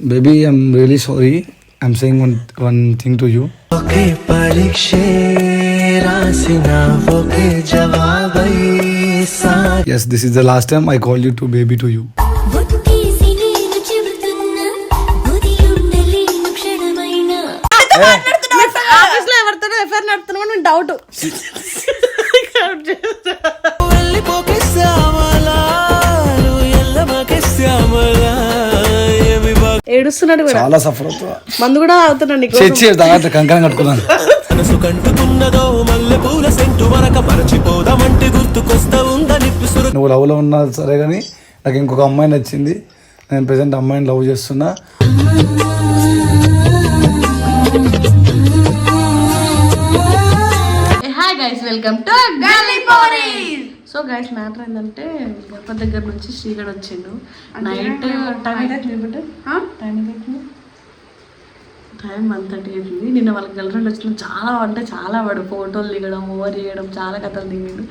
Baby I'm really sorry I'm saying one one thing to you ఒకే పరీక్షే రాసిన ఒకే జవాబై yes this is the last time I call you to baby to you ఒట్టేసి నేను చెబుతున్నా ఉదయుండలేను క్షణమైనా ఆఫీస్లో ఎవరితో ఎఫ్ఐఆర్ నడుతున్నామని నేను డౌట్ ఏడుస్తున్నాడు కూడా. చాలా సఫర్ అవుతా మందు కూడా అవుతున్నాడు నీకు. చచ్చి తాగట్లే కంకణం కట్టుకున్నాను మనసు కంటుకున్నదో మల్లె పూల సెంటు వరక మరచిపోదామంటే గుర్తుకొస్తా నువ్వు లవ్లో ఉన్నా సరే కానీ నాకు ఇంకొక అమ్మాయి నచ్చింది. నేను ప్రజెంట్ అమ్మాయిని లవ్ చేస్తున్నా. హాయ్ గైస్ వెల్కమ్ టు గల్లీ సో గైస్ మ్యాటర్ ఏంటంటే గొప్ప దగ్గర నుంచి శ్రీగడ్ వచ్చిండు. Night time time one thirty అవుతుంది నిన్న వాళ్ళ గర్ల్ ఫ్రెండ్ వచ్చిన చాలా అంటే చాలా వాడు ఫోటోలు దిగడం ఓవర్ చేయడం చాలా కథలు దిగిండు.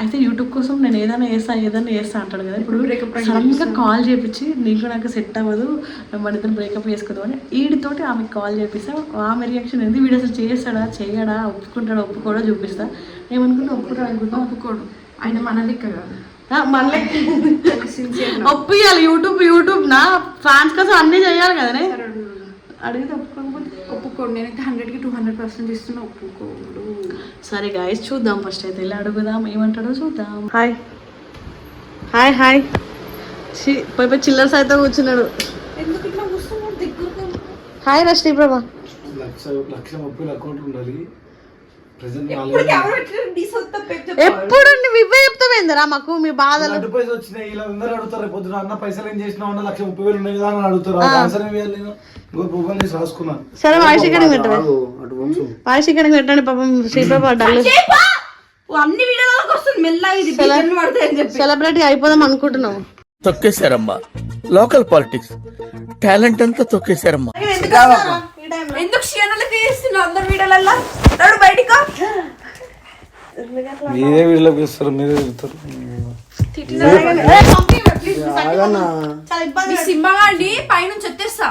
అయితే యూట్యూబ్ కోసం నేను ఏదైనా వేస్తా ఏదైనా వేస్తా అంటాడు కదా. ఇప్పుడు సడన్గా కాల్ చేపించి నీకు నాకు సెట్ అవ్వదు మన ఇద్దరు బ్రేకప్ చేసుకుందాం అని వీడితోటి ఆమెకు కాల్ చేపిస్తా. ఆమె రియాక్షన్ ఏంది? వీడు అసలు చేస్తాడా? చేయడా? ఒప్పుకుంటాడా? ఒప్పుకోడా? చూపిస్తా. ఏమనుకుంటే? ఒప్పుకుంటాడు అనుకుంటా? ఒప్పుకోడు. ఆయన మన లెక్క కాదు. ఆ, మళ్ళీ ఒప్పియాలి యూట్యూబ్ యూట్యూబ్ నా ఫ్యాన్స్ కోసం అన్నీ చేయాలి కదనే? అడిగితే ఒప్పుకోడు నేనైతే హండ్రెడ్కి టూ హండ్రెడ్ పర్సెంట్ ఇస్తున్నా ఒప్పుకోడు. సరే గాయస్ చూద్దాం. ఫస్ట్ అయితే వెళ్ళి అడుగుదాం. ఏమంటాడో చూద్దాం. హాయ్ హాయ్ హాయ్ పోయి పోయి చిల్లర్స్ అయితే కూర్చున్నాడు. హాయ్ రా శ్రీప్రభ లక్ష లక్ష ముప్పై అకౌంట్ ఉండాలి. ఎప్పుడు నువ్వు ఇవే చెప్తావేందిరా మాకు? మీ బాధలు. అడ్డు పైసలు వచ్చినాయి. ఇలా అందరూ అడుగుతారు రేపు పొద్దున అన్న పైసలు ఏం చేసినావు? అన్న లక్ష ముప్పై వేలు ఉన్నాయి కదా అని అడుగుతారు. ఆన్సర్ ఏం వేయాలి నేను? ఇంకో ప్రూఫ్ చేసి రాసుకున్నాను సరే ఇక్కడ పెట్టండి పెట్టండి పాపం డల్ అన్ని వీడియోలకు వస్తుంది. మెల్ల ఇది బియ్యం పడతాయని చెప్పి. సెలబ్రిటీ అయిపోదాం అనుకుంటున్నాం తొక్కేశారమ్మా. Local politics. టాలెంట్ అంతా తొక్కేశారమ్మా. ఎందుకు అందరు వీడియోలల్లా? నడు బయటికి? మీరే వీళ్ళకి ఇస్తారు మీరే అండి పైనుంచి వచ్చేస్తా.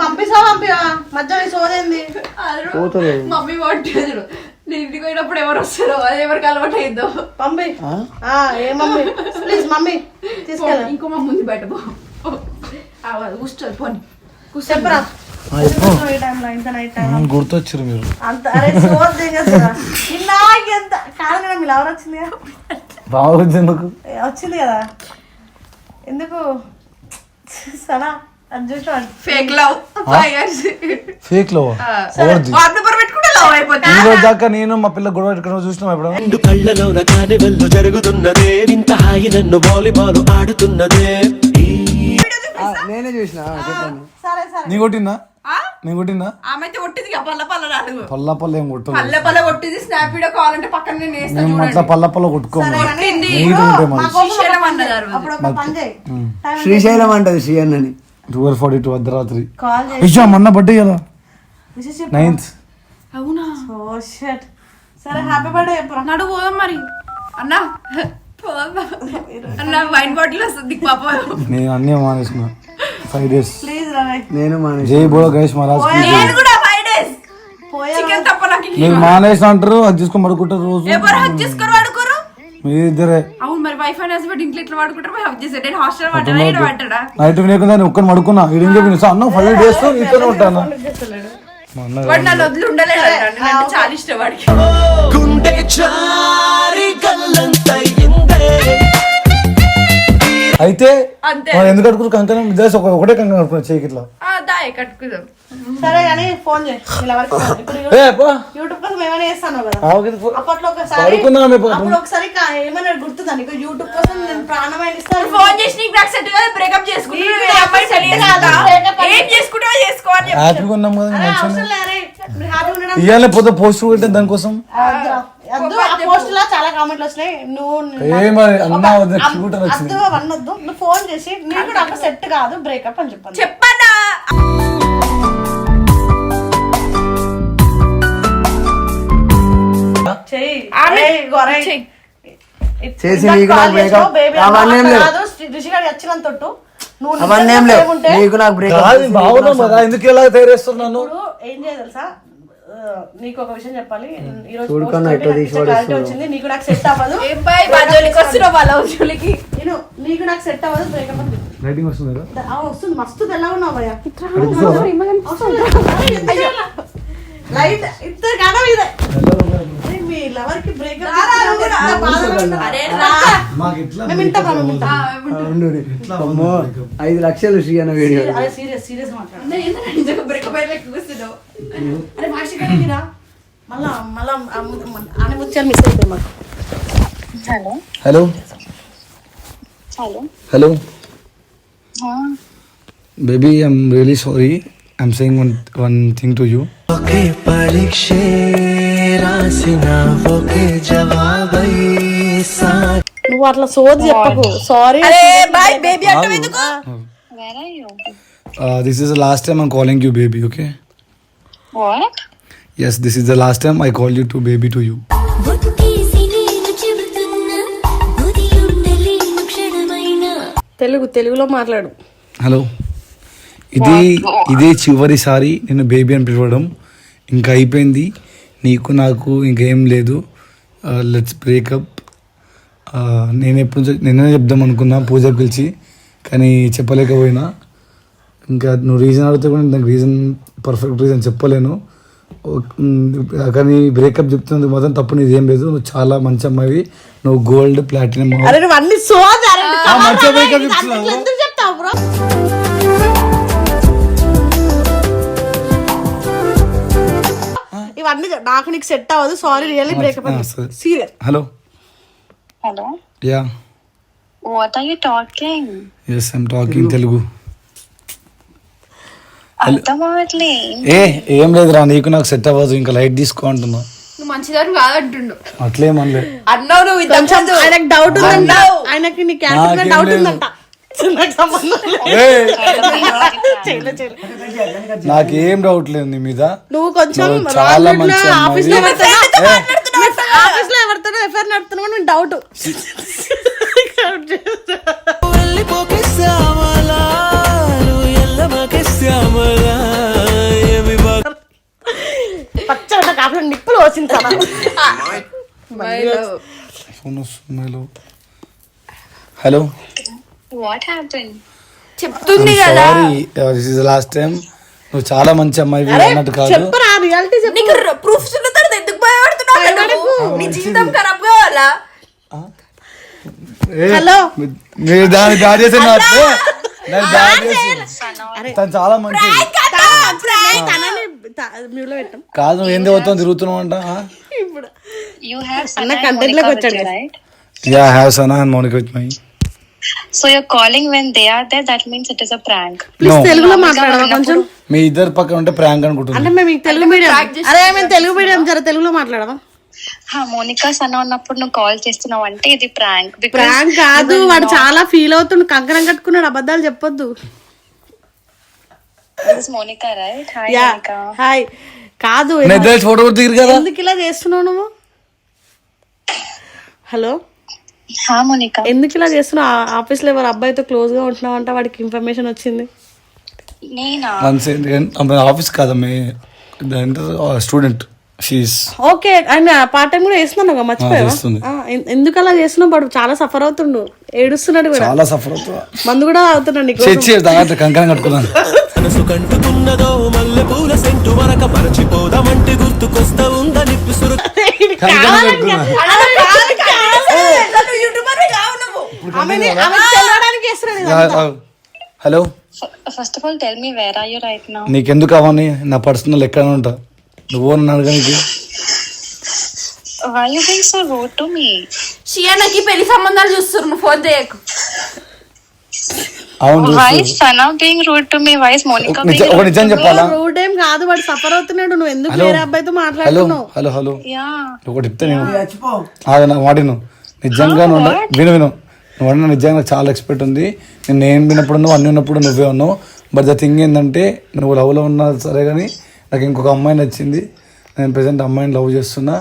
పంపిస్తా పంపివా మధ్య సోదేంది? పోతుంది మమ్మీ పట్టేది నేను ఇంటికి పోయినప్పుడు ఎవరు వస్తారో అది ఎవరికి అలవాటు అయిందో పంపి ఆ, ఏ మమ్మీ? ప్లీజ్ మమ్మీ తీసుకెళ్ళ. ఇంకో మా ముందు బయట కూర్చోదు పోని. టైం గుర్తొచ్చారు మీరు. అంత అరే ఎంత కాదు కదా మీ లవర్ వచ్చింది కదా? బాగుంది ఎందుకు? వచ్చింది కదా? ఎందుకు? సనా అది చూసాను ఫేక్ లవ్ లవ్ అయిపోతుంది ఈ రోజు దాకా నేను మా పిల్ల గొడవ పెట్టుకుని చూసినాం ఎప్పుడు రెండు కళ్ళలోన కానివెల్లు జరుగుతున్నదే ఇంత హాయి నన్ను వాలీబాల్ ఆడుతున్నదే. నేనే చూసిన సరే సరే. నీ కొట్టిందా? నీ కొట్టిందా? ఆమె అయితే ఒట్టిది ఇక పల్ల పల్ల రాదు. పల్ల పల్ల ఏం కొట్టదు. పల్లె పల్లె ఒట్టిది స్నాప్ వీడియో కావాలంటే పక్కన నేను మేము అట్లా పల్ల పల్ల కొట్టుకోము. కొట్టింది. నీట్ ఉంటాయి మరి శ్రీశైలం అన్నది ఆ రోజు. అప్పుడు ఒక పని చేయి. టైం శ్రీశైలం అంటది శ్రీ అన్నని ట్వెల్వ్ ఫార్టీ టూ అర్ధరాత్రి. కాల్ చేయి. ఇచ్చా మొన్న బర్త్డే కదా? విషయం నైన్త్ అవునా? సరే హ్యాపీ బర్త్డే చెప్పురా నడు పోదాం మరి. అన్నా అన్న వైన్ బాటిల్ వస్తుంది పాప. నేను అన్నీ మానేసిన ఫైవ్ డేస్ ప్లీజ్ నేను మానేసి జై బోలో గణేష్ మహారాజ్. నేను కూడా ఫైవ్ డేస్ పోయే చికెన్ తప్ప నాకు మీరు మానేసిన అంటారు అది తీసుకొని పడుకుంటారు రోజు. ఎవరు హక్ చేసుకోరు వాడుకోరు మీ ఇద్దరే అవును మరి వైఫ్ అండ్ హస్బెండ్ ఇంట్లో ఇట్లా వాడుకుంటారు మరి హక్ చేసాడు నేను హాస్టల్ పడ్డా ఇక్కడ పడ్డా నైట్ నేను ఒక్కని పడుకున్నా. ఇదేం చెప్పిన అన్న ఫైవ్ డేస్ ఇక్కడే ఉంటాను? వాడు నన్ను వదిలి. నాకు చాలా ఇష్టం వాడికి. గుండె చారి గల్లంతయిందే. అయితే అంతే. మనం ఎందుకు కట్టుకున్నారు కంకణం జస్ట్ ఒక ఒకటే కంకణం కట్టుకున్నా చేయికి ఇట్లా. ఆ, దాయే కట్టుకుందాం. సరే కానీ ఫోన్ చేయి. ఇలా వరకు ఇప్పుడు ఏ పో. యూట్యూబ్ కోసం ఏమైనా చేస్తాను కదా. ఆవకి పో. అప్పట్లో ఒకసారి పడుకుందామే పాపం. అప్పుడు ఒకసారి కా- ఏమన్నా గుర్తుందా నీకు? యూట్యూబ్ కోసం నేను ప్రాణమైన ఇస్తాను ఫోన్ చేసి నీకు నాకు సెట్ కాదు బ్రేకప్ చేసుకుంటున్నా ఏ అమ్మాయి సెట్ కాదా? breakup ఏం చేసుకుంటావో చేసుకో అని చెప్పి. హ్యాపీగా ఉన్నాం కదా అరే, మంచిగా అవసరం లేరే. మీరు హ్యాపీగా ఉండడం ఇవాళ పోతే పోస్ట్ పెట్టే దానికోసం. వద్దు. వద్దు. ఆ పోస్ట్లో చాలా కామెంట్లు వచ్చినాయి నువ్వు అన్న వద్ద వచ్చింది. వద్దు ఫోన్ చేసి నీకు నాకు సెట్ కాదు బ్రేకప్ అని చెప్పాను? ఏయ్. చేసి నీకు నాకు baby అవన్నీ ఏం. లేవు. కాదు, రిషి గారు వచ్చినంత తొట్టు. నువ్వు అవన్నీ ఏం నిజంగా లేవు. ప్రేమ ఉంటే నీకు నాకు బ్రేకప్ కాదు బాగున్నాం కదా ఎందుకు ఇలా తయారేస్తున్నాను ఇప్పుడు ఏం చేయాలి తెలుసా? నీకు ఒక విషయం చెప్పాలి. ఈ రోజు పడేస్తున్నావు. వచ్చింది. నీకు నాకు సెట్ అవ్వదు. నేను నీకు నాకు సెట్ అవ్వదు బ్రేకప్. రైటింగ్ వస్తుంది వస్తుంది. మస్తు తెల్లగా ఉన్నావు భయ్యా. లైట్ ఇదే. మీ లవర్కి బ్రేకప్ ఐదు లక్షలు శ్రీ అన్న video. Serious serious hello. Hello. Hello. Baby I'm really sorry. I'm saying one one thing to you ఒకే పరీక్షే రాసిన ఒకే జవాబై నువ్వు అట్లా సోది చెప్పకు. సారీ బాయ్ బేబీ అంటే ఎందుకు? This is the last time I'm calling you baby okay what yes this is the last time I call you to baby to you Telugu తెలుగులో మాట్లాడు. హలో ఇది ఇదే చివరిసారి నేను బేబీ అని పిలవడం. ఇంకా అయిపోయింది. నీకు నాకు ఇంకేం లేదు. లెట్స్ బ్రేకప్ నేను ఎప్పుడు నిన్ననే చెప్దాం అనుకున్నా పూజ పిలిచి కానీ చెప్పలేకపోయినా. ఇంకా నువ్వు రీజన్ అడిగితే కూడా నాకు రీజన్ పర్ఫెక్ట్ రీజన్ చెప్పలేను. కానీ బ్రేకప్ చెప్తున్నందుకు మాత్రం తప్పు నీది ఏం లేదు. నువ్వు చాలా మంచి అమ్మాయి నువ్వు గోల్డ్ ప్లాటినం మంచిగా బ్రేకప్ చెప్తున్నావు? ఇవన్నీ నాకు నీకు సెట్ అవ్వదు. సారీ రియల్లీ బ్రేకప్ ఆ, సరే. Serious hello hello ya what are you talking yes I'm talking Telugu ఏ ఏం లేదురా నీకు నాకు సెట్ అవ్వదు ఇంకా లైట్ తీసుకో అంటున్నా. నువ్వు మంచిదారు కాదంటుండు. అట్లేమనలే అన్నావు నువ్వు ఆయనకు డౌట్ ఉందంట. అన్నావు. ఆయనకి నీ క్యారెక్టర్ నాకేం డౌట్ లేదు. ఉందంట. నాకు సంబంధం. నాకేం డౌట్ లేదు నీ మీద. నువ్వు కొంచెం చాలా మంచి ఆఫీస్లో. ఆఫీస్లో ఎవరితోనో ఎఫ్ఐఆర్ నడుతున్నావు నేను డౌట్ పచ్చ కాఫీ నిప్పులు వచ్చింది హలో వాట్ హ్యాపెన్ చెప్తుంది కదా. Sorry this is last time నువ్వు చాలా మంచి అమ్మాయి అన్నట్టు కాదు. చెప్పరా రియాలిటీ చెప్పు. నీకు ప్రూఫ్స్ ఉన్న తర్వాత ఎందుకు భయపడుతున్నావు? నీ జీవితం ఖరాబ్ కావాలా? ఏ, హలో. మీరు దాన్ని దాచేసి దాన్ని దాచేసి తను చాలా మంచి కాదు నువ్వు ఏంది అవుతావు తిరుగుతున్నావు అంట యూ హ్యావ్ అన్న కంటెంట్లోకి వచ్చాడు. Right ya have Sana and Monika with my so your calling when they are there that means it is a prank please తెలుగులో మాట్లాడవా కొంచెం? మీ ఇద్దరు పక్కన ఉంటే ప్రాంక్ అనుకుంటున్నా. అంటే మేము తెలుగు మీడియం అరే మేము తెలుగు మీడియం జర తెలుగులో మాట్లాడవా? హా మోనికా సన్న ఉన్నప్పుడు నువ్వు కాల్ చేస్తున్నావు అంటే ఇది ప్రాంక్ ప్రాంక్ కాదు వాడు చాలా ఫీల్ అవుతుండు కంకణం కట్టుకున్నాడు అబద్ధాలు చెప్పొద్దు. మోనికా రైట్ హాయ్ హాయ్ కాదు ఫోటో కూడా దిగురు కదా. ఎందుకు ఇలా చేస్తున్నావు నువ్వు? హలో ఎందుకు ఇలా చేస్తున్నావు ఆ- ఆఫీస్లో ఎవరు అబ్బాయితో క్లోజ్గా ఉంటున్నావు అంటే వాడికి ఇన్ఫర్మేషన్ వచ్చింది. నేనా? ఆఫీస్ కాదమ్మే స్టూడెంట్. షీస్ ఓకే ఆయన పార్ట్ టైం కూడా చేస్తున్నాను ఆ, ఎన్- ఎందుకు అలా చేస్తున్నావు? వాడు చాలా సఫర్ అవుతుండు ఏడుస్తున్నాడు కూడా. చాలా సఫర్ అవుతా మందు కూడా అవుతున్నాడు నీకు. కంకణం కట్టుకున్నాను మనసు కంటుకున్నదో మల్లె పూల సెంటు వరక మరచిపోదామంటే గుర్తుకొస్తా ఉందని పిసురు కంకణం కట్టుకున్నాను యూట్యూబర్ కావు నువ్వు ఆమెని ఆమె తెలవడానికి చేస్తున్నాడు ఇదంతా. Hello? First of all tell me where are you right now నీకెందుకు అవన్నీ? నా పర్సనల్ ఎక్కడ ఉంటా. నువ్వు నన్ను అడగడానికి why you being so rude to me షియానకి పెళ్ళి సంబంధాలు చూస్తారు నువ్వు ఫోన్ చేయకు. అవును వై చూస్తూ Sana being rude to me why Monika నిజం- ఒక నిజం చెప్పాలా? రూడ్ ఏం కాదు వాడు సఫర్ అవుతున్నాడు. నువ్వు ఎందుకు వేరే అబ్బాయితో మాట్లాడుతున్నావు? Hello hello? యా ఒకటి చెప్తే నేను. ఆగు నా విను నిజంగా నువ్వు విను విను. నువ్వు అన్న నిజంగా నాకు చాలా ఎక్స్పెక్ట్ ఉంది. నేను నేను విన్నప్పుడు నువ్వు అన్ని ఉన్నప్పుడు నువ్వే ఉన్నావు. బట్ ద థింగ్ ఏంటంటే నువ్వు లవ్లో ఉన్నా సరే కానీ నాకు ఇంకొక అమ్మాయి నచ్చింది. నేను ప్రజెంట్ అమ్మాయిని లవ్ చేస్తున్నా.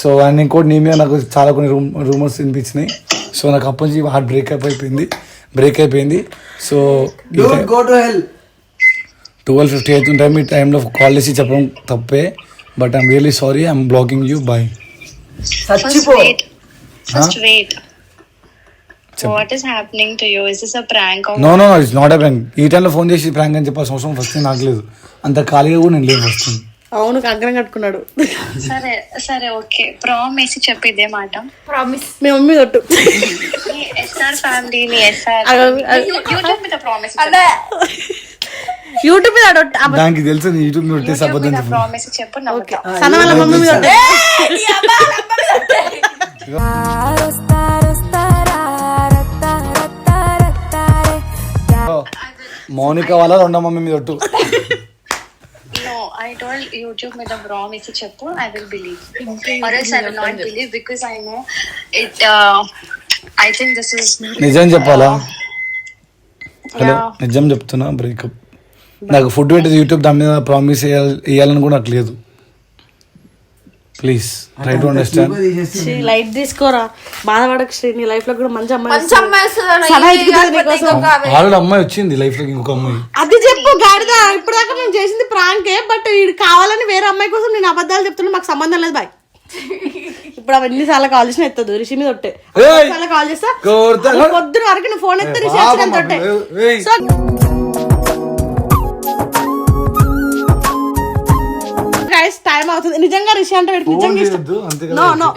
సో అండ్ ఇంకోటి నీ మీద నాకు చాలా కొన్ని రూమ్ రూమర్స్ వినిపించినాయి. సో నాకు అప్పటి నుంచి హార్ట్ బ్రేకప్ అయిపోయింది. బ్రేక్ అయిపోయింది. సో ట్వెల్వ్ ఫిఫ్టీ అవుతుంటే మీ టైంలో కాల్ చేసి చెప్పడం తప్పే. But I'm really sorry I'm blocking you what happening to is this a prank no no it's not a prank ఈ టైంలో ఫోన్ చేసి ప్రాంక్ అని చెప్పాల్సిన అవసరం ఫస్ట్ నాకు లేదు. అంత ఖాళీగా కూడా నేను లేదు ఫస్ట్ అవును కంకణం కట్టుకున్నాడు. సరే సరే ఓకే. ప్రామిస్ చెప్పి ఇదే మాట. ప్రామిస్ మీ మమ్మీ కొట్టు ఎస్ఆర్ ఫ్యామిలీ ఎస్ఆర్ యూట్యూబ్ మీద ప్రామిస్ అదే. యూట్యూబ్ మీద దానికి తెలుసు నీ యూట్యూబ్ మీద పెట్టేసి అబద్ధం చెప్పు. ప్రామిస్ చెప్పు నమ్ముతా సన్న వాళ్ళ మమ్మీ మీద కొట్టు. మౌనిక వాళ్ళ రెండో మమ్మీ మీద ఒట్టు. ఐ యూట్యూబ్ మీద ప్రామిస్ చెప్పు I will believe or else I will not believe because I know it I think this is నిజం చెప్పాలా? హలో నిజం చెప్తున్నా బ్రేకప్. నాకు ఫుడ్ పెట్టేది యూట్యూబ్ దాని మీద ప్రామిస్ వేయాలని కూడా నాకు లేదు. Please try to understand Sri light తీసుకోరా? బాధపడకు శ్రీ నీ లైఫ్లో కూడా మంచి అమ్మాయి. ఆల్రెడీ అమ్మాయి వచ్చింది లైఫ్లోకి ఇంకొక అమ్మాయి. అది చెప్పు గాడిద. ఇప్పుడు దాకా మేము చేసింది ప్రాంకే బట్ వీడు కావాలని వేరే అమ్మాయి కోసం నేను అబద్ధాలు చెప్తున్నా మాకు సంబంధం లేదు బాయ్ ఇప్పుడు అవి ఎన్నిసార్లు కాల్ చేసిన ఎత్తదు రిషి మీద ఒట్టే. కాల్ చేస్తా? పొద్దున వరకు నువ్వు ఫోన్ ఎత్తే రిషి వచ్చిన తొట్టే! సో గైస్ టైం అవుతుంది. నిజంగా రిషి అంటే వీడికి నిజంగా ఇష్టం. నో నో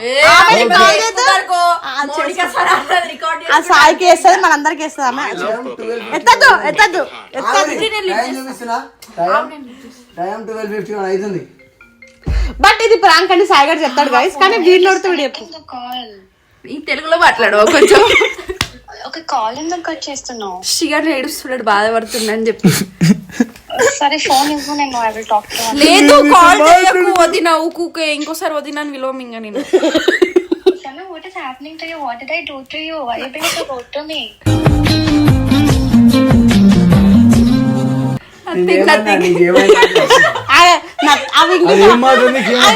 ఆ, సాయికి వేస్తుంది మనందరికి వేస్తుంది ఆమె ఎత్తద్దు ఎత్తద్దు ఎత్తద్దు. బట్ ఇది ప్రాంక్ అని సాయి గారు చెప్తాడు గైస్ కానీ వీడిని నోడితే వీడు చెప్పు. ఈ తెలుగులో మాట్లాడు కొంచెం? ఒక కాల్ ఎందుకు కట్ చేస్తున్నావు? షిగర్ ఏడుస్తున్నాడు బాధపడుతున్నా అని చెప్పి. సరే ఫోన్ ఇవ్వు నేను ఐ విల్ టాక్ టు లేదు కాల్ చేయకు వదిన ఊకుకే ఇంకోసారి వదిన అని విలువ మింగ నేను Sana, what is happening to you? What did I do to you? Why you being so rude to me? నా- అవి అది ఏం మాట ఏం ఆ,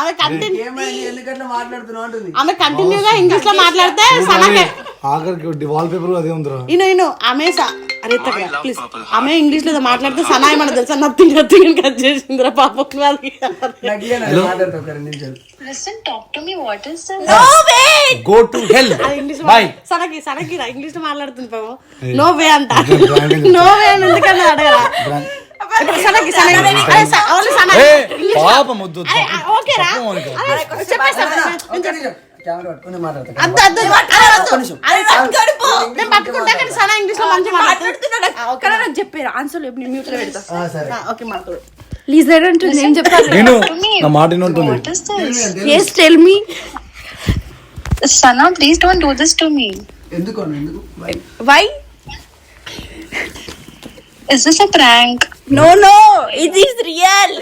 ఆమె కంటిన్యూ ఎందుకట్లా మాట్లాడుతున్నావు? అంటుంది. ఆమె కంటిన్యూగా ఇంగ్లీష్లో మాట్లాడితే సనకే ఆఖరికి వాల్ పేపర్ అదే ఉందిరా. ఇను ఇను ఆమె అరే ప్లీజ్ ఆమె ఇంగ్లీష్లో మాట్లాడితే సనా ఏమన్నా తెలుసా? నథింగ్ నథింగ్ కట్ చేసిందిరా పాపం? Go to hell English boy సనకి సనకి రా ఇంగ్లీష్లో మాట్లాడుతుంది పాపం. నో వే అంట. నో వే అని ఎందుకన్నా అడగరా? పాపం వద్దు వద్దు. అరే, ఆ, ఓకే రా పాపం మౌనిక. అరే, చెప్పేస్తా. చెప్పారు. ఆన్సర్ మ్యూట్లో పెడతా. ఆ, సరే. ఓకే మాట్లాడు. ప్లీజ్ అంటుంది నేను చెప్తాను నేను నా మాట ఉంటుంది. is? Yes tell me Sana, please don't do this to me. ఎందుకు అన్న, ఎందుకు? Why? Why Is this a prank? No no it is real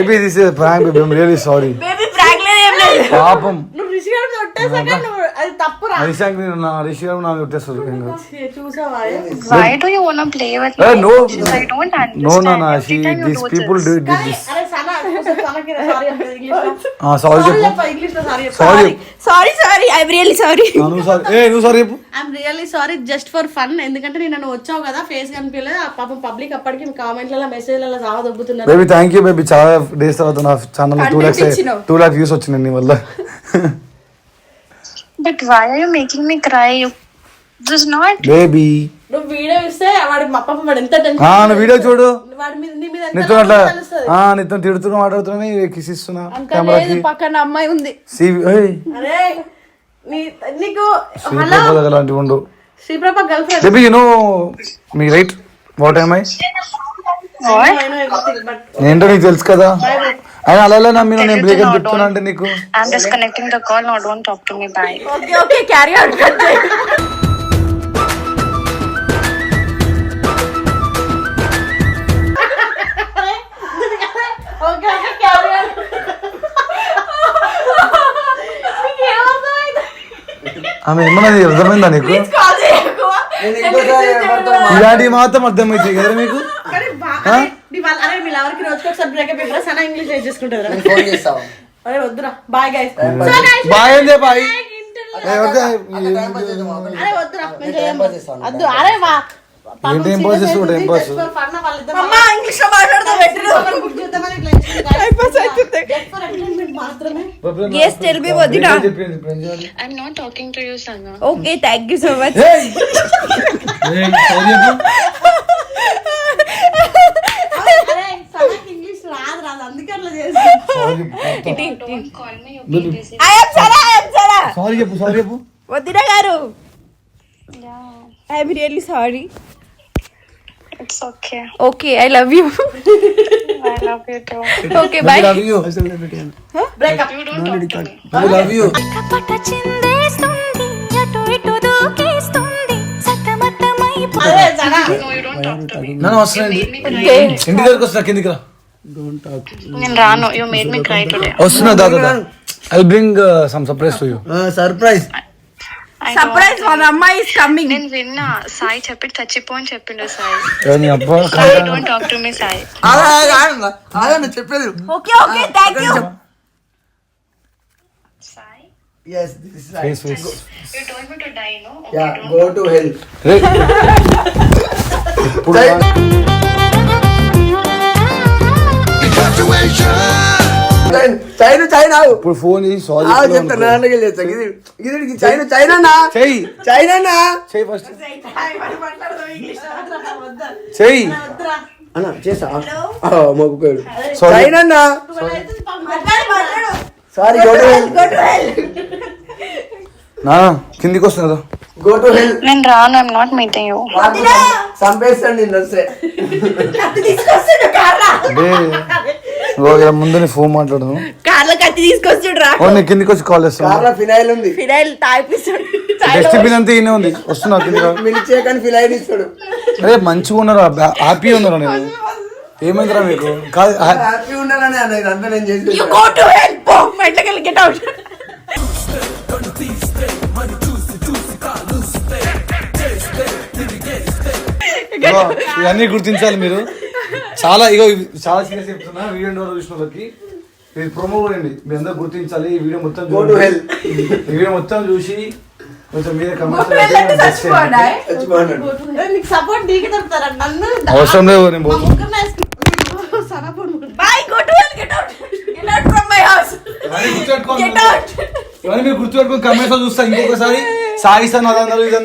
baby this is prank baby I'm really sorry baby prank లేదు ఏం లేదు. పాపం. నువ్వు రిషి గారిని కొట్టేసాక నువ్వు అది తప్పురా? హరిశాంక్ నేను నా రిషి గారు నాకు కొట్టేస్తారు చూసావా? Why do you want to play with Eh, me? no. I don't understand. No నా నా she this do people this. Do this sorry sorry sorry really sorry really just for fun ఎందుకంటే నేను వచ్చావు కదా ఫేస్ కనిపించలేదు. పాపం public అప్పటికి కామెంట్లలో మెసేజ్లలో సాగా దొబ్బుతున్నారు. బేబీ థ్యాంక్ యూ బేబీ చాలా డేస్ తర్వాత నా ఛానల్ టూ ఇచ్చినావు. టూ వ్యూస్ వచ్చినాయి నీ వల్ల. But why are you making me cry? Baby నువ్వు వీడియో ఇస్తే వాడి మా పాపం వాడు ఎంత టెన్షన్ వీడియో చూడు. వాడి మీద నీ మీద ఎంత నీతో అట్లా నమ్మకం తెలుస్తది. ఆ నీతో తిడుతున్నా మాట్లాడుతున్నా కిస్ ఇస్తున్నా లేదు కెమెరాకి. పక్కన అమ్మాయి ఉంది. సివి అరే నీ నీకు శ్రీప్రభ దగ్గర అలాంటివి ఉండు. Sriprabha girlfriend baby you know me right what I What? ఏంటో నీకు తెలుసు కదా? అయినా అలా ఎలా నమ్మిన నేను బ్రేకప్ చెప్తున్నా అంటే నీకు. I'm disconnecting the call. No, don't talk to me. Bye. Okay okay carry out ఆమె ఏమన్నది అర్థమైందా నీకు? ఇలాంటివి మాత్రం అర్థమైతాయి కదా మీకు బాయ్ గైస్ బాయ్? అరే వద్దురా. Yes, tell me సనాకి ఇంగ్లీష్ రాదు రాదు. అందుకే అట్లా చేసి. Sorry చెప్పు. Don't call me you be busy I'm సరా చెప్పు సారీ చెప్పు. వదిన గారు. I'm really sorry it's okay okay I love you I love you too okay love you. You. కపట చిందేస్తుంది అటు ఇటు దూకేస్తుంది సతమతమై Sana no you don't talk to me నన్ను వస్తున్నాయండి ఓకే ఇంటి దగ్గరకు వస్తున్నా కిందికి రా. నేను రాను. You made me cry today వస్తున్నా దాదా I bring some surprise to you surprise surprise మన అమ్మాయి ఇస్ కమింగ్ నేను విన్నా. సాయి చెప్పి చచ్చిపో అని చెప్పిండు సాయి. అబ్బా don't talk to me Sai. ఆగండి చెప్పేది okay okay thank you Sai? Yes this is face face you told me to die no ya go to hell రే ఇప్పుడు చైనా చైనా ఇప్పుడు ఫోన్ చేసి సారీ చెప్తా నాన్నకి చేస్తా ఇది ఇది చైనా చైనా చెయ్యి. చైనా చెయ్యి ఫస్ట్ చెయ్యి. అన్న చేస్తా. మొక్కుకోడు. చైనా సారీ గో టు హెల్ నా కిందికి వస్తున్నా గో టు హెల్ నేను రాను ఐఎమ్ నాట్ మీటింగ్ యూ చంపేస్తాను నిన్ను వస్తే. కార్లా ఇగో ఇలా ముందు ఫోన్ మాట్లాడను కార్ల కత్తి తీసుకొస్తాడు రా. ఓ నేను కిందికి వచ్చి కాల్ చేస్తాను. కార్లో ఫినాయిల్ ఉంది. ఫినాయిల్ తాగిపిస్తాడు. డస్ట్బిన్ అంతా ఈయనే ఉంది. వస్తున్నా కిందికి. మిల్క్ షేక్ అని ఫినాయిల్ ఇస్తాడు. అరే మంచిగా ఉన్నారు? హ్యాపీ ఉన్నారా నేను ఏమైందిరా మీకు కాదు హ్యా- హ్యాపీ ఉండాలని అన్న ఇదంతా నేను చేసి యు గో టు హెల్ప్ మెట్లకెళ్ళి గెట్ అవుట్ ఇవన్నీ గుర్తించాలి మీరు. చాలా ఇగో చాలా సీరియస్ చెప్తున్నా వీడియో ద్వారా చూసిన వాళ్ళకి. ఇది ప్రొమో కూడా అండి. మీరు అందరూ గుర్తించాలి. ఈ వీడియో మొత్తం. ఈ వీడియో మొత్తం చూసి కొంచెం మీద అవసరం లేదు నేను మా పోతా. ముగ్గురు వేసుకుంటాను సనా పొడుగు bye go to help get out get out from my house ఇవన్నీ గుర్తుపెట్టుకోండి గెట్ అవుట్ ఇవన్నీ మీరు గుర్తుపెట్టుకుని కమెంట్స్ చూస్తా ఇంకొకసారి. సాగిస్తాను అదన్నారు